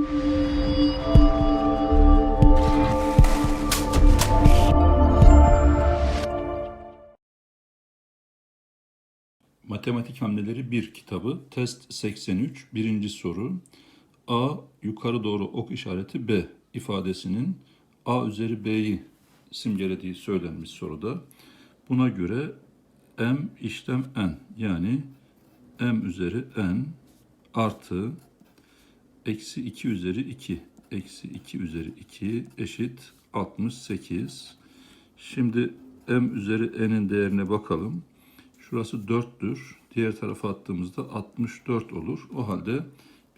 Matematik Hamleleri 1 kitabı test 83 birinci soru A yukarı doğru ok işareti B ifadesinin A üzeri B'yi simgelediği söylenmiş soruda. Buna göre M işlem N yani M üzeri N artı eksi 2 üzeri 2 eksi 2 üzeri 2 eşit 68. Şimdi M üzeri N'in değerine bakalım. Şurası 4'tür. Diğer tarafa attığımızda 64 olur. O halde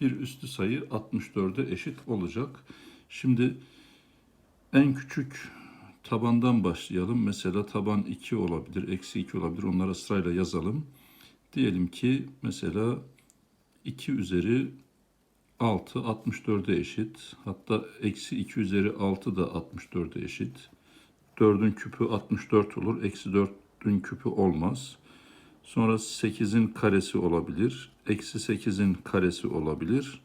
bir üstü sayı 64'e eşit olacak. Şimdi en küçük tabandan başlayalım. Mesela taban 2 olabilir, eksi 2 olabilir. Onlara sırayla yazalım. Diyelim ki mesela 2 üzeri 6 64'e eşit. Hatta eksi 2 üzeri 6 da 64'e eşit. 4'ün küpü 64 olur. Eksi 4'ün küpü olmaz. Sonra 8'in karesi olabilir. Eksi 8'in karesi olabilir.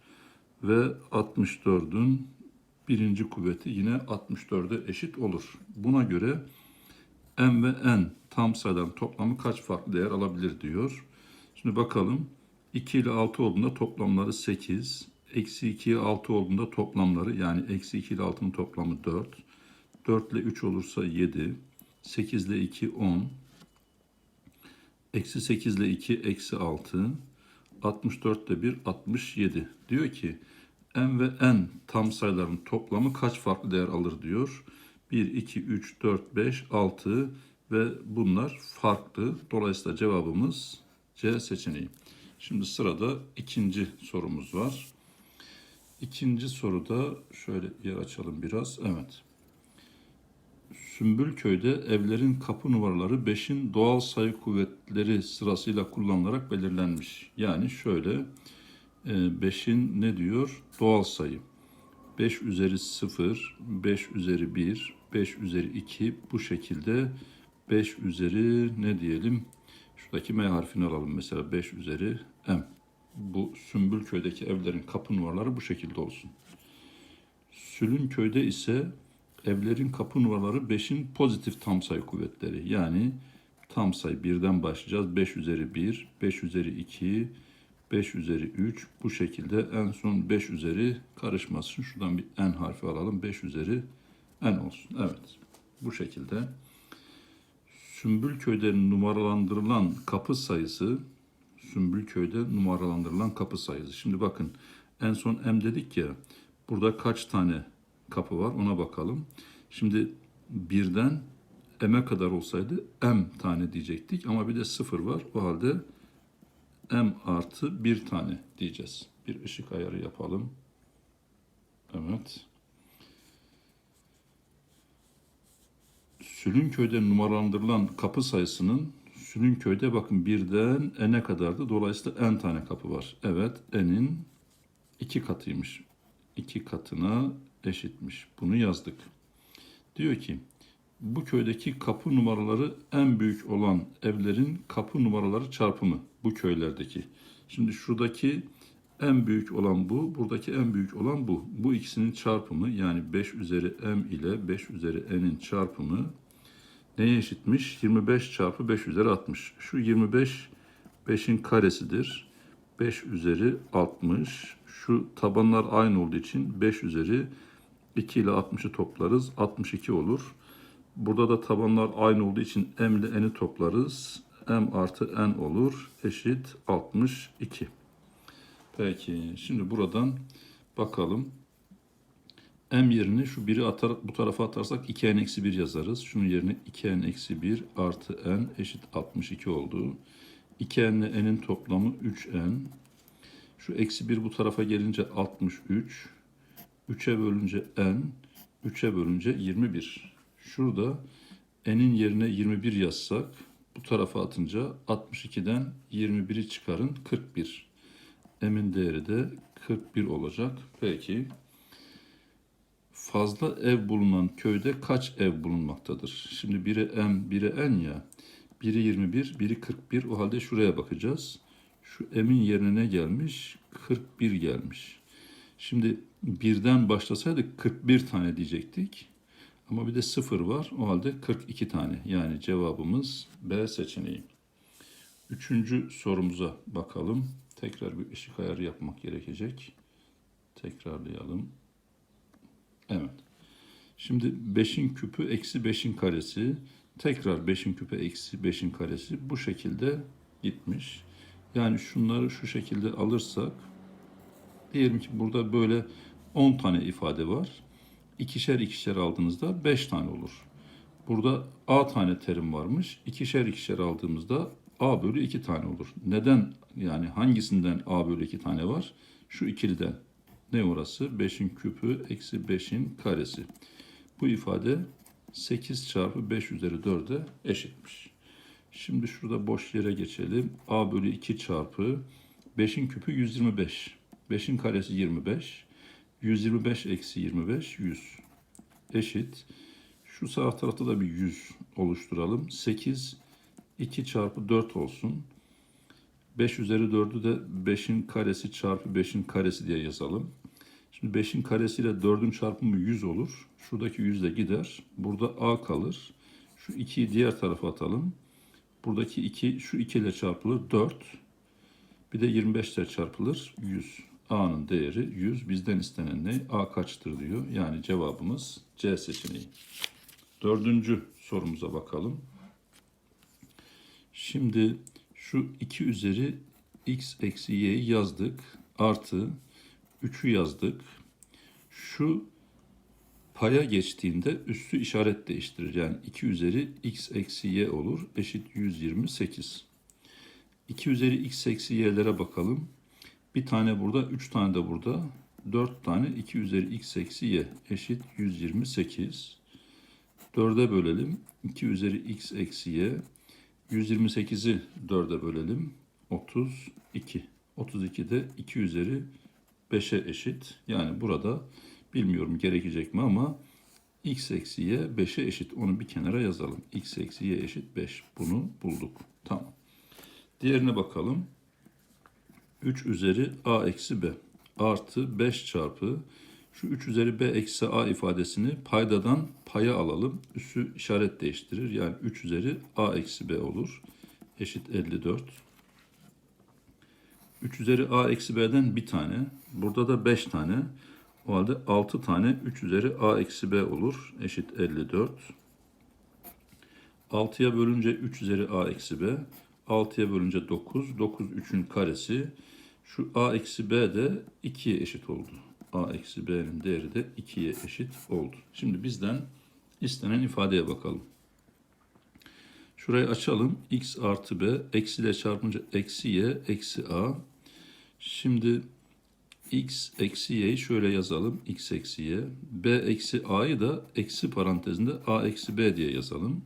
Ve 64'ün birinci kuvveti yine 64'e eşit olur. Buna göre m ve n tam sayıların toplamı kaç farklı değer alabilir diyor. Şimdi bakalım. 2 ile 6 olduğunda toplamları 8. Eksi 2 ile 6 olduğunda toplamları yani eksi 2 ile 6'nın toplamı 4. 4 ile 3 olursa 7. 8 ile 2 10. Eksi 8 ile 2 eksi 6. 64 ile 1 67. Diyor ki m ve n tam sayıların toplamı kaç farklı değer alır diyor. 1, 2, 3, 4, 5, 6 ve bunlar farklı. Dolayısıyla cevabımız C seçeneği. Şimdi sırada ikinci sorumuz var. İkinci soruda şöyle yer açalım biraz. Evet. Sümbülköy'de evlerin kapı numaraları 5'in doğal sayı kuvvetleri sırasıyla kullanılarak belirlenmiş. Yani şöyle 5'in ne diyor? Doğal sayı. 5 üzeri 0, 5 üzeri 1, 5 üzeri 2 bu şekilde 5 üzeri ne diyelim? Şuradaki M harfini alalım mesela 5 üzeri M. Bu Sümbülköy'deki evlerin kapı numaraları bu şekilde olsun. Sülünköy'de ise evlerin kapı numaraları 5'in pozitif tam sayı kuvvetleri. Yani tam sayı birden başlayacağız. 5 üzeri 1, 5 üzeri 2, 5 üzeri 3 bu şekilde en son 5 üzeri karışmasın. Şuradan bir n harfi alalım. 5 üzeri n olsun. Evet. Bu şekilde. Sümbülköy'de numaralandırılan kapı sayısı Sümbülköy'de numaralandırılan kapı sayısı. Şimdi bakın en son M dedik ya. Burada kaç tane kapı var ona bakalım. Şimdi birden M'e kadar olsaydı M tane diyecektik ama bir de sıfır var. O halde M artı bir tane diyeceğiz. Bir ışık ayarı yapalım. Evet. Sülünköy'de numaralandırılan kapı sayısının Sülünköy'de bakın birden n'e kadardı. Dolayısıyla n tane kapı var. Evet n'in iki katıymış. İki katına eşitmiş. Bunu yazdık. Diyor ki bu köydeki kapı numaraları en büyük olan evlerin kapı numaraları çarpımı bu köylerdeki. Şimdi şuradaki en büyük olan bu, buradaki en büyük olan bu. Bu ikisinin çarpımı yani 5 üzeri m ile 5 üzeri n'in çarpımı neye eşitmiş? 25 çarpı 5 üzeri 60. Şu 25 5'in karesidir. 5 üzeri 60. Şu tabanlar aynı olduğu için 5 üzeri 2 ile 60'ı toplarız. 62 olur. Burada da tabanlar aynı olduğu için m ile n'i toplarız. m artı n olur. Eşit 62. Peki şimdi buradan bakalım. M yerine şu biri atar, bu tarafa atarsak 2n eksi 1 yazarız. Şunun yerine 2n eksi 1 artı n eşit 62 oldu. 2n ile n'in toplamı 3n. Şu eksi 1 bu tarafa gelince 63. 3'e bölünce n. 3'e bölünce 21. Şurada n'in yerine 21 yazsak bu tarafa atınca 62'den 21'i çıkarın 41. M'in değeri de 41 olacak. Peki fazla ev bulunan köyde kaç ev bulunmaktadır? Şimdi biri M, biri N ya. Biri 21, biri 41. O halde şuraya bakacağız. Şu M'in yerine ne gelmiş? 41 gelmiş. Şimdi birden başlasaydık 41 tane diyecektik. Ama bir de sıfır var. O halde 42 tane. Yani cevabımız B seçeneği. Üçüncü sorumuza bakalım. Tekrar bir ışık ayarı yapmak gerekecek. Tekrarlayalım. Evet. Şimdi 5'in küpü eksi 5'in karesi. Tekrar 5'in küpü eksi 5'in karesi. Bu şekilde gitmiş. Yani şunları şu şekilde alırsak. Diyelim ki burada böyle 10 tane ifade var. İkişer ikişer aldığınızda 5 tane olur. Burada A tane terim varmış. İkişer ikişer aldığımızda A bölü 2 tane olur. Neden? Yani hangisinden A bölü 2 tane var? Şu ikiliden. Ne orası? 5'in küpü eksi 5'in karesi. Bu ifade 8 çarpı 5 üzeri 4'e eşitmiş. Şimdi şurada boş yere geçelim. A bölü 2 çarpı 5'in küpü 125. 5'in karesi 25. 125 eksi 25 100 eşit. Şu sağ tarafta da bir 100 oluşturalım. 8 2 çarpı 4 olsun. 5 üzeri 4'ü de 5'in karesi çarpı 5'in karesi diye yazalım. Şimdi 5'in karesiyle 4'ün çarpımı 100 olur. Şuradaki 100 de gider. Burada a kalır. Şu 2'yi diğer tarafa atalım. Buradaki 2 şu 2 ile çarpılır 4. Bir de 25 ile çarpılır 100. A'nın değeri 100. Bizden istenen ne? A kaçtır diyor. Yani cevabımız C seçeneği. Dördüncü sorumuza bakalım. Şimdi şu 2 üzeri x eksi y'yi yazdık. Artı 3'ü yazdık. Şu paya geçtiğinde üstü işaret değiştirir. Yani 2 üzeri x eksi y olur. Eşit 128. 2 üzeri x eksi y'lere bakalım. Bir tane burada, 3 tane de burada. 4 tane 2 üzeri x eksi y eşit 128. 4'e bölelim. 2 üzeri x eksi y. 128'i 4'e bölelim. 32. 32 de 2 üzeri 5'e eşit. Yani burada bilmiyorum gerekecek mi ama x eksi y 5'e eşit. Onu bir kenara yazalım. x eksi y eşit 5. Bunu bulduk. Tamam. Diğerine bakalım. 3 üzeri a eksi b artı 5 çarpı şu 3 üzeri b eksi a ifadesini paydadan paya alalım. Üssü işaret değiştirir. Yani 3 üzeri a eksi b olur. Eşit 54. 3 üzeri a eksi b'den bir tane. Burada da 5 tane. O halde 6 tane 3 üzeri a eksi b olur. Eşit 54. 6'ya bölünce 3 üzeri a eksi b. 6'ya bölünce 9. 9 3'ün karesi. Şu a eksi b de 2'ye eşit oldu. A eksi b'nin değeri de 2'ye eşit oldu. Şimdi bizden istenen ifadeye bakalım. Şurayı açalım. x artı b eksi ile çarpınca eksi y eksi a. Şimdi x eksi y'yi şöyle yazalım. x eksi y. b eksi a'yı da eksi parantezinde a eksi b diye yazalım.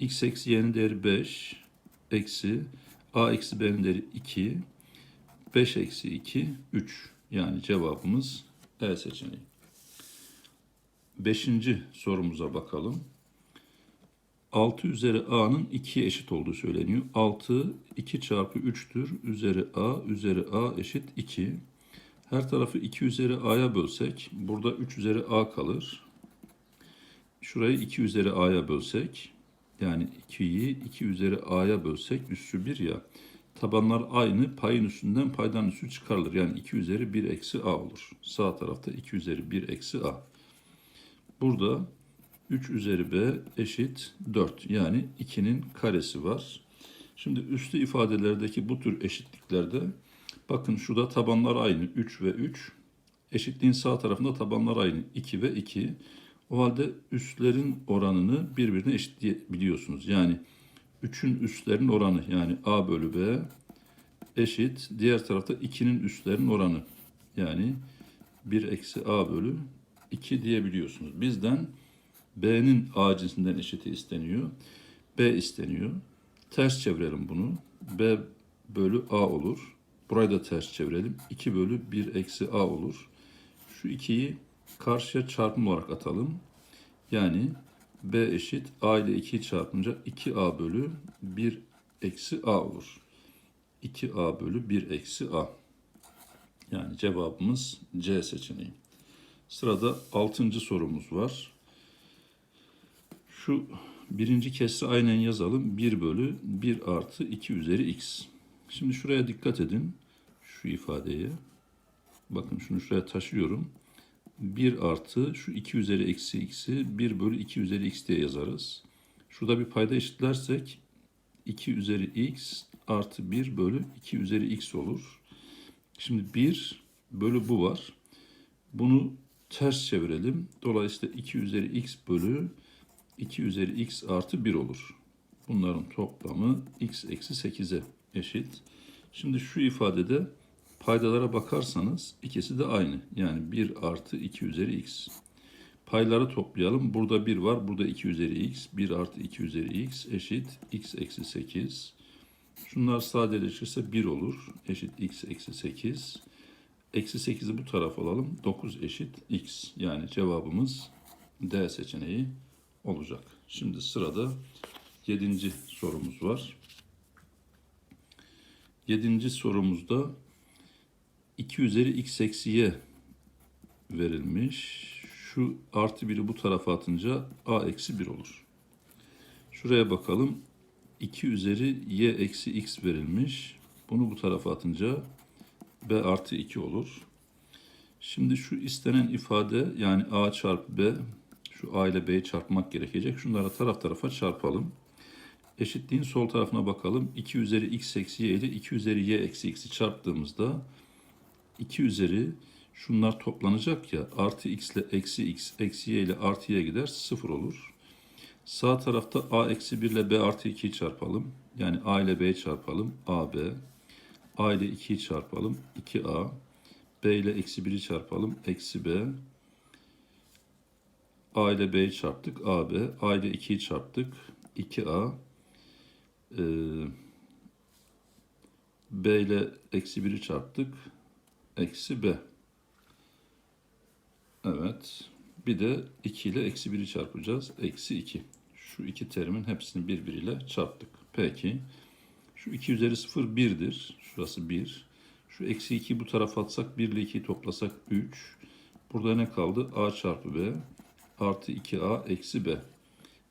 x eksi y'nin değeri 5 eksi a eksi b'nin değeri 2. 5 eksi 2 3. Yani cevabımız E seçeneği. Beşinci sorumuza bakalım. 6 üzeri a'nın 2'ye eşit olduğu söyleniyor. 6 2 çarpı 3'tür. Üzeri a üzeri a eşit 2. Her tarafı 2 üzeri a'ya bölsek burada 3 üzeri a kalır. Şurayı 2 üzeri a'ya bölsek yani 2'yi 2 üzeri a'ya bölsek üssü 1 ya. Tabanlar aynı payın üstünden paydan üssü çıkarılır. Yani 2 üzeri 1 eksi a olur. Sağ tarafta 2 üzeri 1 eksi a. Burada 3 üzeri b eşit 4. Yani 2'nin karesi var. Şimdi üslü ifadelerdeki bu tür eşitliklerde bakın şurada tabanlar aynı 3 ve 3. Eşitliğin sağ tarafında tabanlar aynı 2 ve 2. O halde üstlerin oranını birbirine eşitleyebiliyorsunuz. Yani 3'ün üstlerin oranı yani a bölü b eşit. Diğer tarafta 2'nin üstlerin oranı yani 1 eksi a bölü 2 diyebiliyorsunuz. Bizden B'nin A cinsinden eşiti isteniyor. B isteniyor. Ters çevirelim bunu. B bölü A olur. Burayı da ters çevirelim. 2 bölü 1 eksi A olur. Şu 2'yi karşıya çarpım olarak atalım. Yani B eşit A ile 2'yi çarpınca 2A bölü 1 eksi A olur. 2A bölü 1 eksi A. Yani cevabımız C seçeneği. Sırada altıncı sorumuz var. Şu birinci kesri aynen yazalım. 1 bölü 1 artı 2 üzeri x. Şimdi şuraya dikkat edin. Şu ifadeye. Bakın şunu şuraya taşıyorum. 1 artı şu 2 üzeri eksi x'i 1 bölü 2 üzeri x diye yazarız. Şurada bir payda eşitlersek 2 üzeri x artı 1 bölü 2 üzeri x olur. Şimdi 1 bölü bu var. Bunu ters çevirelim. Dolayısıyla 2 üzeri x bölü 2 üzeri x artı 1 olur. Bunların toplamı x eksi 8'e eşit. Şimdi şu ifadede paydalara bakarsanız ikisi de aynı. Yani 1 artı 2 üzeri x. Payları toplayalım. Burada 1 var. Burada 2 üzeri x. 1 artı 2 üzeri x eşit x eksi 8. Şunlar sadeleşirse 1 olur. Eşit x eksi 8. Eksi 8'i bu tarafa alalım. 9 eşit x. Yani cevabımız D seçeneği olacak. Şimdi sırada 7. sorumuz var. 7. sorumuzda 2 üzeri x eksi y verilmiş. Şu artı 1'i bu tarafa atınca a eksi 1 olur. Şuraya bakalım. 2 üzeri y eksi x verilmiş. Bunu bu tarafa atınca b artı 2 olur. Şimdi şu istenen ifade yani a çarpı b şu a ile b'yi çarpmak gerekecek. Şunları taraf tarafa çarpalım. Eşitliğin sol tarafına bakalım. 2 üzeri x eksi y ile 2 üzeri y eksi x'i çarptığımızda 2 üzeri şunlar toplanacak ya artı x ile eksi x eksi y ile artı y gider 0 olur. Sağ tarafta a eksi 1 ile b artı 2'yi çarpalım. Yani a ile b'yi çarpalım. ab. a ile 2'yi çarpalım. 2a. b ile eksi 1'i çarpalım. Eksi b. a ile b'yi çarptık. ab. a ile 2'yi çarptık. 2a. Ee, b ile eksi 1'i çarptık. Eksi b. Evet. Bir de 2 ile eksi 1'i çarpacağız. Eksi 2. Şu iki terimin hepsini birbiriyle çarptık. Peki. Şu 2 üzeri 0 1'dir. Şurası 1. Şu eksi 2'yi bu tarafa atsak 1 ile 2'yi toplasak 3. Burada ne kaldı? a çarpı b artı 2a eksi b.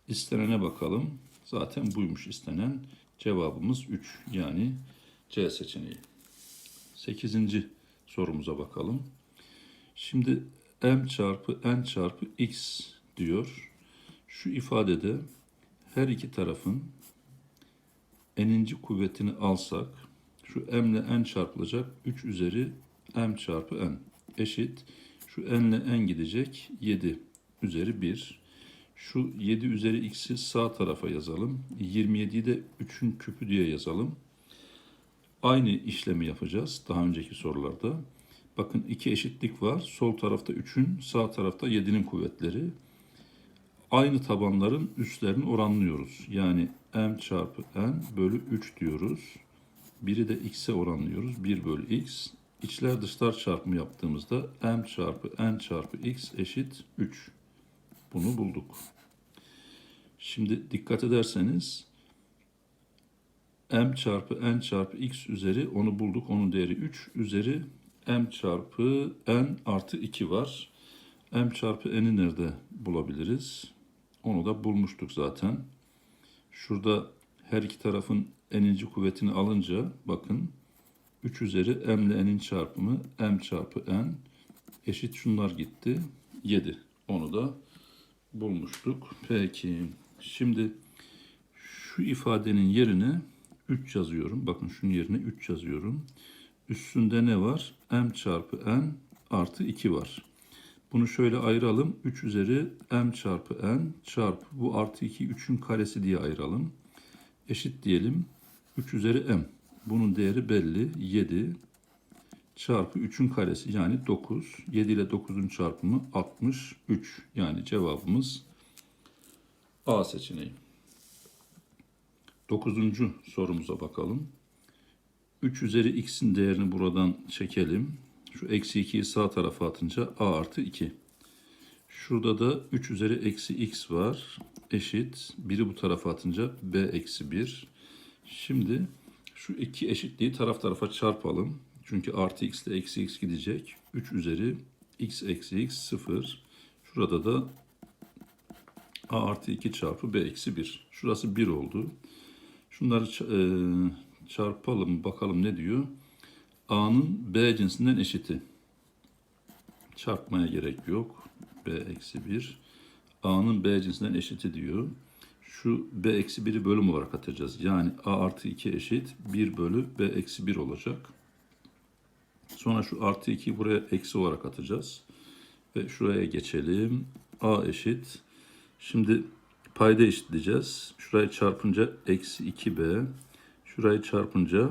İstenene bakalım. Zaten buymuş istenen. Cevabımız 3. Yani C seçeneği. 8. sorumuza bakalım. Şimdi m çarpı n çarpı x diyor. Şu ifadede her iki tarafın n'inci kuvvetini alsak şu m ile n çarpılacak 3 üzeri m çarpı n eşit. Şu n ile n gidecek 7 üzeri 1. Şu 7 üzeri x'i sağ tarafa yazalım. 27'yi de 3'ün küpü diye yazalım. Aynı işlemi yapacağız daha önceki sorularda. Bakın iki eşitlik var. Sol tarafta 3'ün, sağ tarafta 7'nin kuvvetleri. Aynı tabanların üstlerini oranlıyoruz. Yani m çarpı n bölü 3 diyoruz. Biri de x'e oranlıyoruz. 1 bölü x. İçler dışlar çarpımı yaptığımızda m çarpı n çarpı x eşit 3. Bunu bulduk. Şimdi dikkat ederseniz m çarpı n çarpı x üzeri onu bulduk. Onun değeri 3 üzeri m çarpı n artı 2 var. m çarpı n'i nerede bulabiliriz? Onu da bulmuştuk zaten. Şurada her iki tarafın n'inci kuvvetini alınca bakın 3 üzeri m ile n'in çarpımı m çarpı n eşit şunlar gitti. 7. Onu da bulmuştuk. Peki şimdi şu ifadenin yerine 3 yazıyorum. Bakın şunun yerine 3 yazıyorum. Üstünde ne var? m çarpı n artı 2 var. Bunu şöyle ayıralım. 3 üzeri m çarpı n çarpı bu artı 2 3'ün karesi diye ayıralım. Eşit diyelim. 3 üzeri m. Bunun değeri belli. 7 çarpı 3'ün karesi yani 9. 7 ile 9'un çarpımı 63. Yani cevabımız A seçeneği. 9. sorumuza bakalım. 3 üzeri x'in değerini buradan çekelim. Şu eksi 2'yi sağ tarafa atınca a artı 2. Şurada da 3 üzeri eksi x var. Eşit. Biri bu tarafa atınca b eksi 1. Şimdi şu iki eşitliği taraf tarafa çarpalım. Çünkü artı x ile eksi x gidecek. 3 üzeri x eksi x 0. Şurada da a artı 2 çarpı b eksi 1. Şurası 1 oldu. Şunları e, çarpalım bakalım ne diyor. a'nın b cinsinden eşiti. Çarpmaya gerek yok. b eksi 1. a'nın b cinsinden eşiti diyor. Şu b eksi 1'i bölüm olarak atacağız. Yani a artı 2 eşit 1 bölü b eksi 1 olacak. Sonra şu artı 2'yi buraya eksi olarak atacağız. Ve şuraya geçelim. a eşit. Şimdi payda eşitleyeceğiz. Şurayı çarpınca eksi 2b. Şurayı çarpınca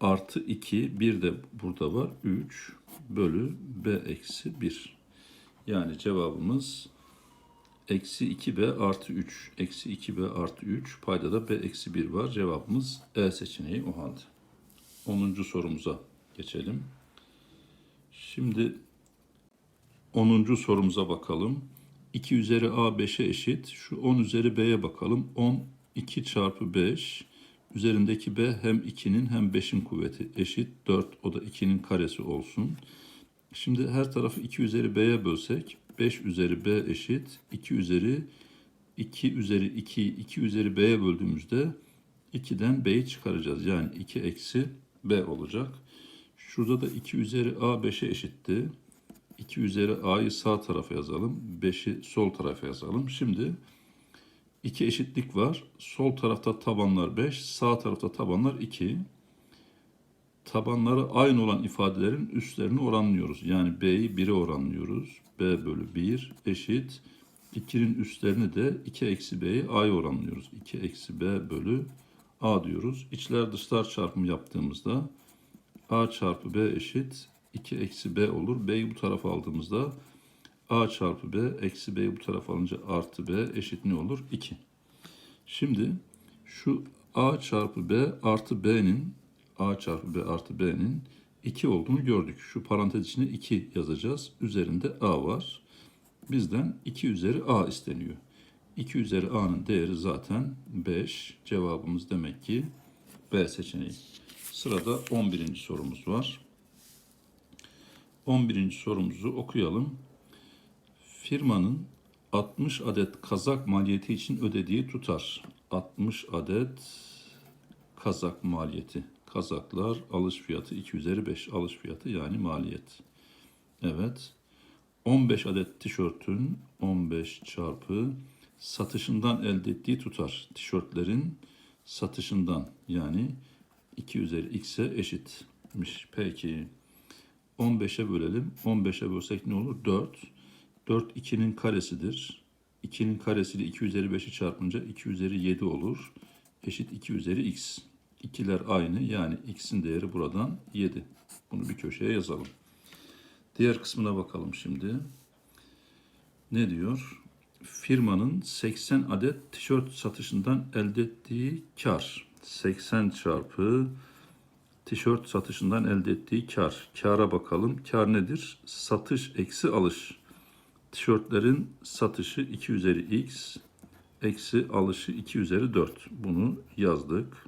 artı 2. Bir de burada var. 3 bölü b eksi 1. Yani cevabımız eksi 2b artı 3. Eksi 2b artı 3. Payda da b eksi 1 var. Cevabımız E seçeneği o halde. 10. sorumuza geçelim. Şimdi 10. sorumuza bakalım. 2 üzeri a 5'e eşit. Şu 10 üzeri b'ye bakalım. 10 2 çarpı 5. Üzerindeki b hem 2'nin hem 5'in kuvveti eşit. 4 o da 2'nin karesi olsun. Şimdi her tarafı 2 üzeri b'ye bölsek 5 üzeri b eşit 2 üzeri 2 üzeri 2 2 üzeri b'ye böldüğümüzde 2'den b'yi çıkaracağız. Yani 2 eksi b olacak. Şurada da 2 üzeri a 5'e eşitti. 2 üzeri a'yı sağ tarafa yazalım. 5'i sol tarafa yazalım. Şimdi iki eşitlik var. Sol tarafta tabanlar 5, sağ tarafta tabanlar 2 tabanları aynı olan ifadelerin üstlerini oranlıyoruz. Yani b'yi 1'e oranlıyoruz. b bölü 1 eşit. 2'nin üstlerini de 2 eksi b'yi a'ya oranlıyoruz. 2 eksi b bölü a diyoruz. İçler dışlar çarpımı yaptığımızda a çarpı b eşit 2 eksi b olur. b'yi bu tarafa aldığımızda a çarpı b eksi b'yi bu tarafa alınca artı b eşit ne olur? 2. Şimdi şu a çarpı b artı b'nin a çarpı b artı b'nin 2 olduğunu gördük. Şu parantez içine 2 yazacağız. Üzerinde a var. Bizden 2 üzeri a isteniyor. 2 üzeri a'nın değeri zaten 5. Cevabımız demek ki B seçeneği. Sırada 11. sorumuz var. 11. sorumuzu okuyalım. Firmanın 60 adet kazak maliyeti için ödediği tutar. 60 adet kazak maliyeti. Kazaklar alış fiyatı 2 üzeri 5 alış fiyatı yani maliyet. Evet. 15 adet tişörtün 15 çarpı satışından elde ettiği tutar. Tişörtlerin satışından yani 2 üzeri x'e eşitmiş. Peki 15'e bölelim. 15'e bölsek ne olur? 4. 4 2'nin karesidir. 2'nin karesiyle 2 üzeri 5'i çarpınca 2 üzeri 7 olur. Eşit 2 üzeri x. İkiler aynı yani x'in değeri buradan 7. Bunu bir köşeye yazalım. Diğer kısmına bakalım şimdi. Ne diyor? Firmanın 80 adet tişört satışından elde ettiği kar. 80 çarpı tişört satışından elde ettiği kar. Kara bakalım. Kar nedir? Satış eksi alış. Tişörtlerin satışı 2 üzeri x eksi alışı 2 üzeri 4. Bunu yazdık.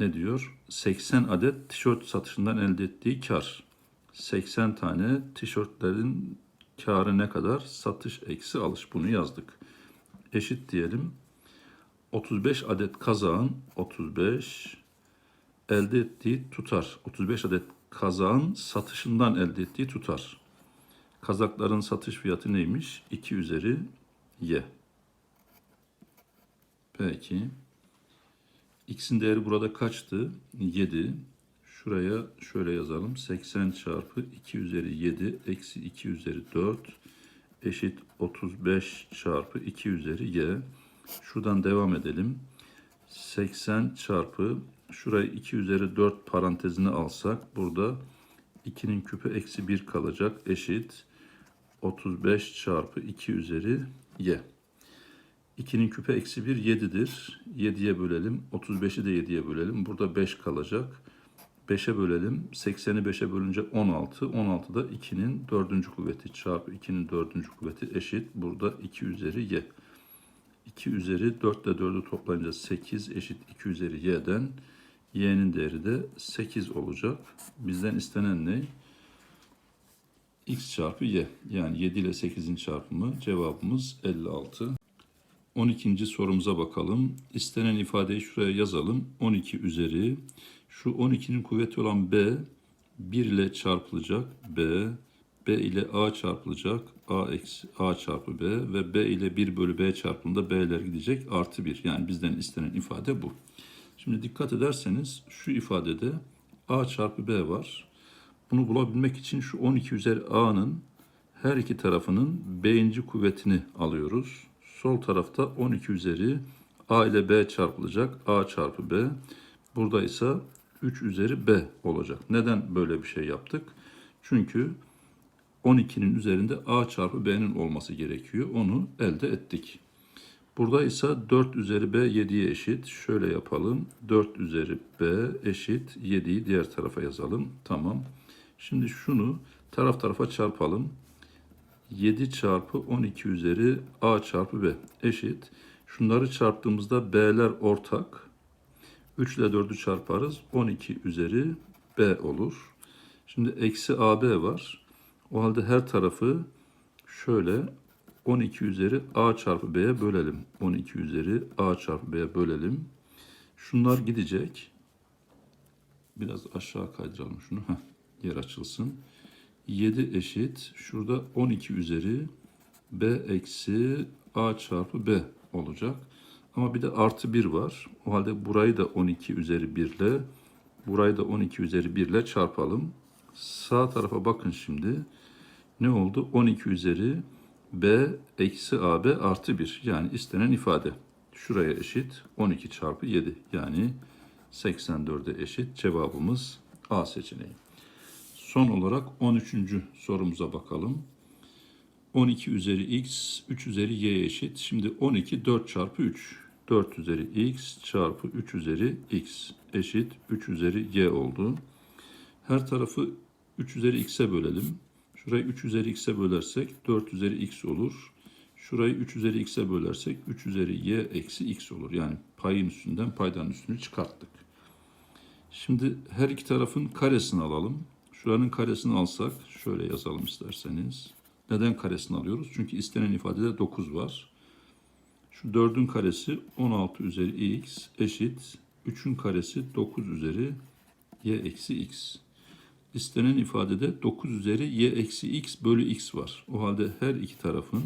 Ne diyor? 80 adet tişört satışından elde ettiği kar. 80 tane tişörtlerin karı ne kadar? Satış eksi alış. Bunu yazdık. Eşit diyelim. 35 adet kazağın 35 elde ettiği tutar. 35 adet kazağın satışından elde ettiği tutar. Kazakların satış fiyatı neymiş? 2 üzeri y. Peki. X'in değeri burada kaçtı? 7. Şuraya şöyle yazalım. 80 çarpı 2 üzeri 7 eksi 2 üzeri 4 eşit 35 çarpı 2 üzeri y. Şuradan devam edelim. 80 çarpı şurayı 2 üzeri 4 parantezine alsak burada 2'nin küpü eksi 1 kalacak eşit 35 çarpı 2 üzeri y. 2'nin küpü eksi 1 7'dir. 7'ye bölelim. 35'i de 7'ye bölelim. Burada 5 kalacak. 5'e bölelim. 80'i 5'e bölünce 16. 16 da 2'nin 4. kuvveti çarpı 2'nin 4. kuvveti eşit. Burada 2 üzeri y. 2 üzeri 4 ile 4'ü toplayınca 8 eşit 2 üzeri y'den y'nin değeri de 8 olacak. Bizden istenen ne? x çarpı y. Yani 7 ile 8'in çarpımı cevabımız 56. 12. sorumuza bakalım. İstenen ifadeyi şuraya yazalım. 12 üzeri şu 12'nin kuvveti olan b 1 ile çarpılacak b b ile a çarpılacak a eksi a çarpı b ve b ile 1 bölü b çarpımında b'ler gidecek artı 1. Yani bizden istenen ifade bu. Şimdi dikkat ederseniz şu ifadede a çarpı b var. Bunu bulabilmek için şu 12 üzeri a'nın her iki tarafının b'inci kuvvetini alıyoruz. Sol tarafta 12 üzeri a ile b çarpılacak. a çarpı b. Burada ise 3 üzeri b olacak. Neden böyle bir şey yaptık? Çünkü 12'nin üzerinde a çarpı b'nin olması gerekiyor. Onu elde ettik. Burada ise 4 üzeri b 7'ye eşit. Şöyle yapalım. 4 üzeri b eşit 7'yi diğer tarafa yazalım. Tamam. Şimdi şunu taraf tarafa çarpalım. 7 çarpı 12 üzeri a çarpı b eşit. Şunları çarptığımızda b'ler ortak. 3 ile 4'ü çarparız. 12 üzeri b olur. Şimdi eksi ab var. O halde her tarafı şöyle 12 üzeri a çarpı b'ye bölelim. 12 üzeri a çarpı b'ye bölelim. Şunlar gidecek. Biraz aşağı kaydıralım şunu. Heh, yer açılsın. 7 eşit. Şurada 12 üzeri b eksi a çarpı b olacak. Ama bir de artı 1 var. O halde burayı da 12 üzeri 1 ile burayı da 12 üzeri 1 ile çarpalım. Sağ tarafa bakın şimdi. Ne oldu? 12 üzeri b eksi ab artı 1. Yani istenen ifade. Şuraya eşit 12 çarpı 7. Yani 84'e eşit cevabımız A seçeneği. Son olarak 13. sorumuza bakalım. 12 üzeri x, 3 üzeri y eşit. Şimdi 12 4 çarpı 3. 4 üzeri x çarpı 3 üzeri x eşit 3 üzeri y oldu. Her tarafı 3 üzeri x'e bölelim. Şurayı 3 üzeri x'e bölersek 4 üzeri x olur. Şurayı 3 üzeri x'e bölersek 3 üzeri y eksi x olur. Yani payın üstünden paydanın üstünü çıkarttık. Şimdi her iki tarafın karesini alalım. Şuranın karesini alsak şöyle yazalım isterseniz. Neden karesini alıyoruz? Çünkü istenen ifadede 9 var. Şu 4'ün karesi 16 üzeri x eşit 3'ün karesi 9 üzeri y eksi x. İstenen ifadede 9 üzeri y eksi x bölü x var. O halde her iki tarafın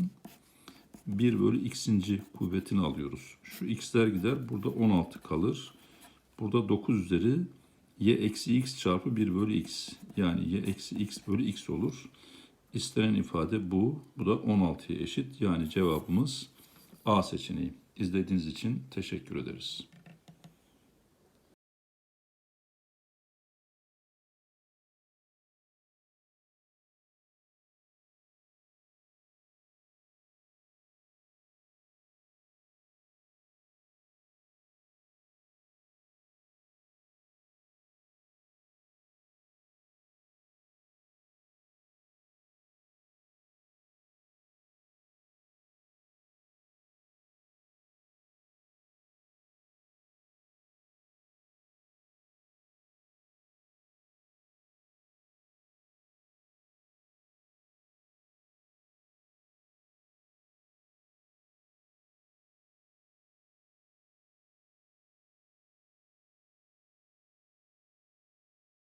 1 bölü x'inci kuvvetini alıyoruz. Şu x'ler gider. Burada 16 kalır. Burada 9 üzeri y eksi x çarpı 1 bölü x. Yani y eksi x bölü x olur. İstenen ifade bu. Bu da 16'ya eşit. Yani cevabımız A seçeneği. İzlediğiniz için teşekkür ederiz.